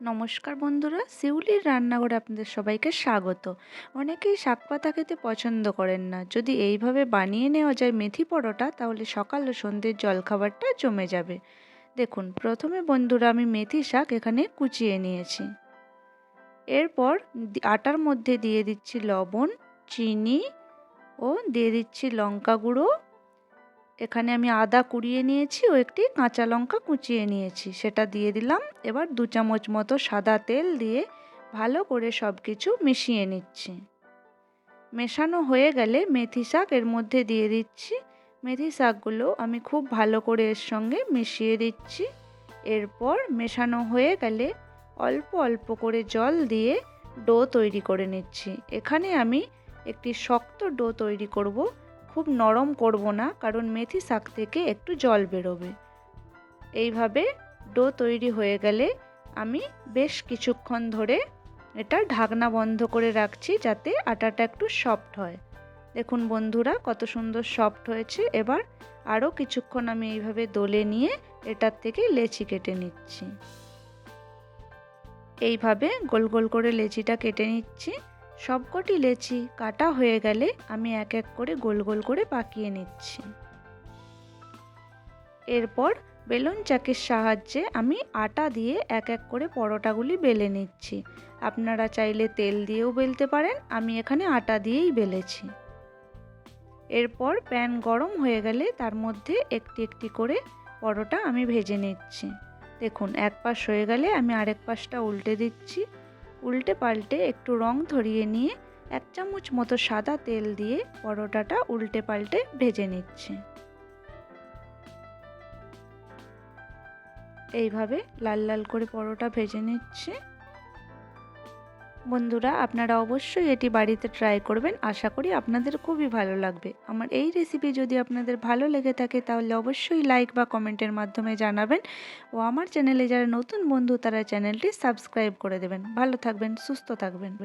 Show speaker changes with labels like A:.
A: নমস্কার বন্ধুরা শিউলির রান্নাঘরে আপনাদের সবাইকে স্বাগত। অনেকেই শাক পাতা খেতে পছন্দ করেন না। যদি এইভাবে বানিয়ে নেওয়া যায় মেথি পরোটা, তাহলে সকাল ও সন্ধ্যের জলখাবারটা জমে যাবে। দেখুন, প্রথমে বন্ধুরা, আমি মেথি শাক এখানে কুচিয়ে নিয়েছি। এরপর আটার মধ্যে দিয়ে দিচ্ছি লবণ, চিনি ও দিয়ে দিচ্ছি লঙ্কা গুঁড়ো এখানে আমি আদা কুড়িয়ে নিয়েছি ও একটি কাঁচা লঙ্কা কুচিয়ে নিয়েছি। সেটা দিয়ে দিলাম। এবার দু চামচ মতো সাদা তেল দিয়ে ভালো করে সব কিছু মিশিয়ে নিচ্ছি। মেশানো হয়ে গেলে মেথি শাক এর মধ্যে দিয়ে দিচ্ছি। মেথি শাকগুলো আমি খুব ভালো করে এর সঙ্গে মিশিয়ে দিচ্ছি। এরপর মেশানো হয়ে গেলে অল্প অল্প করে জল দিয়ে ডো তৈরি করে নিচ্ছি। এখানে আমি একটি শক্ত ডো তৈরি করব। খুব নরম করব না, কারণ মেথি শাক থেকে একটু জল বেরোবে। এইভাবে ডো তৈরি হয়ে গেলে আমি বেশ কিছুক্ষণ ধরে এটা ঢাকনা বন্ধ করে রাখছি যাতে আটাটা একটু সফট হয়। দেখুন বন্ধুরা, কত সুন্দর সফট হয়েছে। এবার আরও কিছুক্ষণ আমি এইভাবে দোলে নিয়ে এটার থেকে লেচি কেটে নিচ্ছি। এইভাবে গোল গোল করে লেচিটা কেটে নিচ্ছি। সবকটি লেচি কাটা হয়ে গেলে আমি এক এক করে গোল গোল করে পাকিয়ে নিচ্ছি। এরপর বেলুন চাকির সাহায্যে আমি আটা দিয়ে এক এক করে পরোটাগুলি বেলে নিচ্ছি। আপনারা চাইলে তেল দিয়েও বেলতে পারেন, আমি এখানে আটা দিয়েই বেলেছি। এরপর প্যান গরম হয়ে গেলে তার মধ্যে একটি একটি করে পরোটা আমি ভেজে নিচ্ছি। দেখুন, এক পাশ হয়ে গেলে আমি আরেক পাশটা উল্টে দিচ্ছি। উল্টে পাল্টে একটু রং ধরিয়ে নিয়ে এক চামচ মতো সাদা তেল দিয়ে পরোটাটা উল্টে পাল্টে ভেজে নিচ্ছি। এইভাবে লাল লাল করে পরোটা ভেজে নিচ্ছে। বন্ধুরা, আপনারা অবশ্যই এটি বাড়িতে ট্রাই করবেন। আশা করি আপনাদের খুবই ভালো লাগবে। আমার এই রেসিপি যদি আপনাদের ভালো লেগে থাকে, তাহলে অবশ্যই লাইক বা কমেন্টের মাধ্যমে জানাবেন। ও আমার চ্যানেলে যারা নতুন বন্ধু, তারা চ্যানেলটি সাবস্ক্রাইব করে দেবেন। ভালো থাকবেন, সুস্থ থাকবেন।